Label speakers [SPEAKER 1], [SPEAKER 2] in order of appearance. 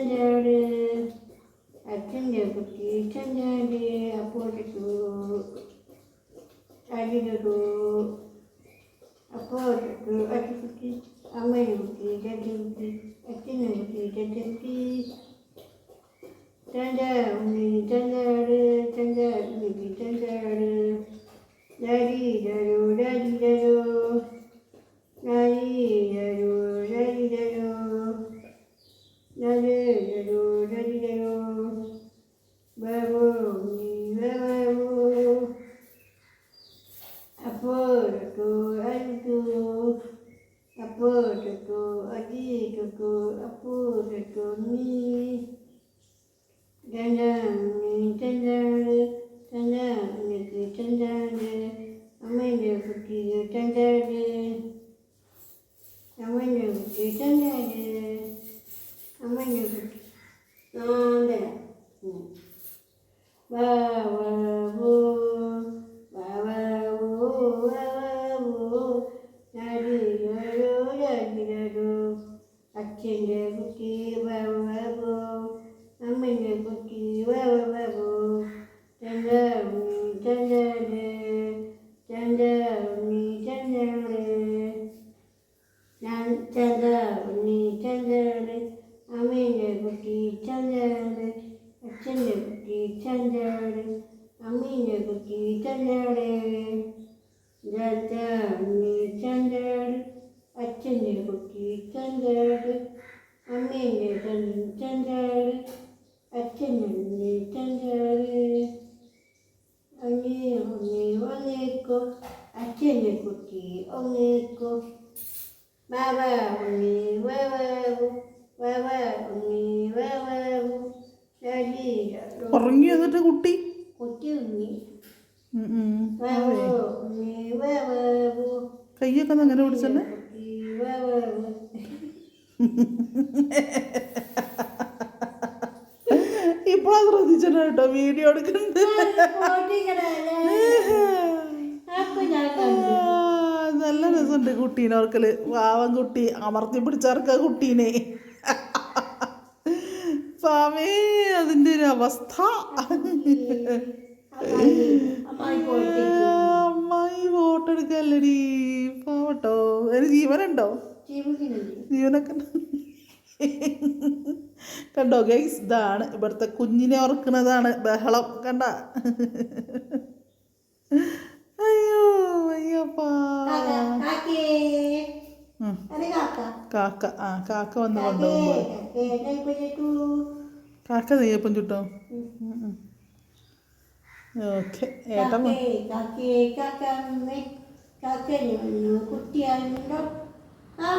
[SPEAKER 1] chanjare a chanjare puti chanjare a puti tu a gidu tu a puti tu a ti puti a mai puti jati puti a Apple cô anh cô Apple cô Adi cô Apple cô mi Chân chân chân chân chân chân chân chân chân Amai de fakir chân chân chân Amai de fakir chân chân chân Amai de fakir Nanda Wow wow. കുട്ടി ബാബു അമ്മൻ്റെ കുട്ടി ബാബു ചന്ദ്രന് അച്ഛനെ ചന്ദ്രന് അങ്ങേ ഒന്നേ ഒന്നേക്കോ അച്ഛന്റെ കുട്ടി ഒന്നേക്കോ. ബാബ ഉണ്ണി ബാബു ബാബ ഉണ്ണി daddy
[SPEAKER 2] ഉറങ്ങി എന്നിട്ട് കുട്ടി?
[SPEAKER 1] കുട്ടി ഉണ്ണി ഉണ്ണി
[SPEAKER 2] കയ്യൊക്കെ അങ്ങനെ പിടിച്ചല്ലേ ഇപ്പോഴാണ് ശ്രദ്ധിച്ചിട്ട് കേട്ടോ വീഡിയോ എടുക്കുന്നത്. നല്ല രസമുണ്ട് കുട്ടീനെ ഓർക്കൽ. പാവം കുട്ടി അമർത്തി പിടിച്ചവർക്ക് കുട്ടീനെ. സ്വാമി അതിന്റെ ഒരു അവസ്ഥ. അമ്മായി വോട്ടെടുക്കല്ലടി. പാവട്ടോ. അതിന് ജീവനുണ്ടോ? ജീവനൊക്കെ. കണ്ടോ ഗൈസ് ഇതാണ് ഇവിടുത്തെ കുഞ്ഞിനെ ഓർക്കുന്നതാണ് ബഹളം കണ്ട അയ്യോ അയ്യപ്പാ. കാക്ക ആ കാക്ക വന്ന് കൊണ്ടുപോകുമ്പോൾ കാക്ക നെയ്യപ്പം ചുട്ടോ ഓക്കെ ഏട്ടൻ വ-
[SPEAKER 1] കുട്ടിയാണോ ആ